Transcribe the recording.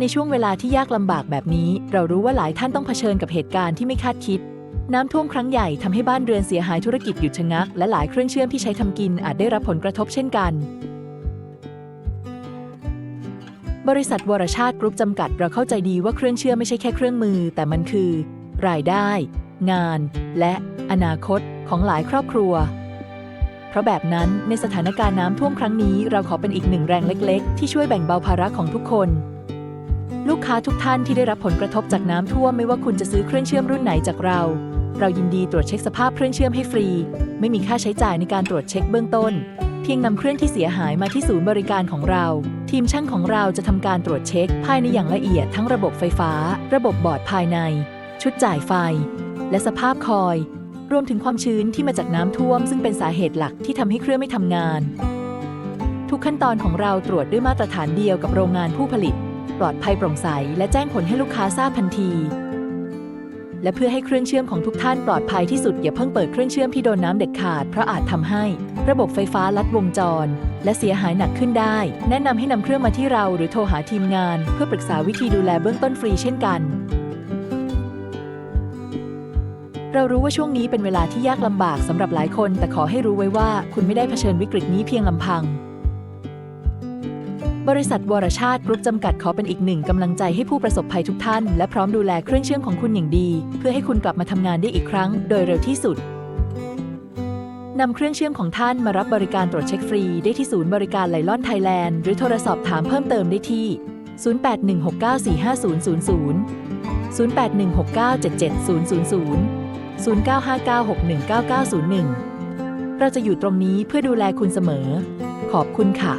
ในช่วงเวลาที่ยากลำบากแบบนี้ เรารู้ว่าหลายท่านต้องเผชิญกับเหตุการณ์ที่ไม่คาดคิด น้ำท่วมครั้งใหญ่ทำให้บ้านเรือนเสียหายธุรกิจหยุดชะงัก และหลายเครื่องเชื่อมที่ใช้ทำกินอาจได้รับผลกระทบเช่นกัน บริษัทวรชาติกรุ๊ปจำกัด เราเข้าใจดีว่าเครื่องเชื่อมไม่ใช่แค่เครื่องมือ แต่มันคือ รายได้ งาน และอนาคตของหลายครอบครัวเพราะแบบนั้นในสถานการณ์น้ำท่วมครั้งนี้เราขอเป็นอีกหนึ่งแรงเล็ก ๆ ที่ช่วยแบ่งเบาภาระของทุกคน ลูกค้าทุกท่านที่ได้รับผลกระทบจากน้ำท่วมไม่ว่าคุณจะซื้อเครื่องเชื่อมรุ่นไหนจากเรา เรายินดีตรวจเช็คสภาพเครื่องเชื่อมให้ฟรี ไม่มีค่าใช้จ่ายในการตรวจเช็คเบื้องต้น เพียงนำเครื่องที่เสียหายมาที่ศูนย์บริการของเรา ทีมช่างของเราจะทำการตรวจเช็ค ภายในอย่างละเอียดทั้งระบบไฟฟ้า ระบบบอร์ดภายใน ชุดจ่ายไฟ และสภาพคอย รวมถึงความชื้นที่มาจากน้ำท่วม ซึ่งเป็นสาเหตุหลักที่ทำให้เครื่องไม่ทำงาน ทุกขั้นตอนของเราตรวจด้วยมาตรฐานเดียวกับโรงงานผู้ผลิต ปลอดภัยโปร่งใส และแจ้งผลให้ลูกค้าทราบทันที และเพื่อให้เครื่องเชื่อมของทุกท่านปลอดภัยที่สุดอย่าเพิ่งเปิดเครื่องเชื่อมที่โดนน้ำเด็ดขาดเพราะอาจทำให้ ระบบไฟฟ้าลัดวงจร และเสียหายหนักขึ้นได้ แนะนำให้นำเครื่องมาที่เราหรือโทรหาทีมงาน เพื่อปรึกษาวิธีดูแลเบื้องต้นฟรีเช่นกันเรารู้ว่าช่วงนี้เป็นเวลาที่ยากลำบากสำหรับหลายคน แต่ขอให้รู้ไว้ว่าคุณไม่ได้เผชิญวิกฤตนี้เพียงลำพัง บริษัทวรชาติกรุ๊ปจำกัดขอเป็นอีกหนึ่งกำลังใจให้ผู้ประสบภัยทุกท่าน และพร้อมดูแลเครื่องเชื่อมของคุณอย่างดี เพื่อให้คุณกลับมาทำงานได้อีกครั้ง โดยเร็วที่สุดนำเครื่องเชื่อมของท่านมารับบริการตรวจเช็คฟรี ได้ที่ศูนย์บริการไลลอนไทยแลนด์หรือโทรสอบถามเพิ่มเติมได้ที่ 0816945000 0816977000 0959619901 เราจะอยู่ตรงนี้เพื่อดูแลคุณเสมอ ขอบคุณค่ะ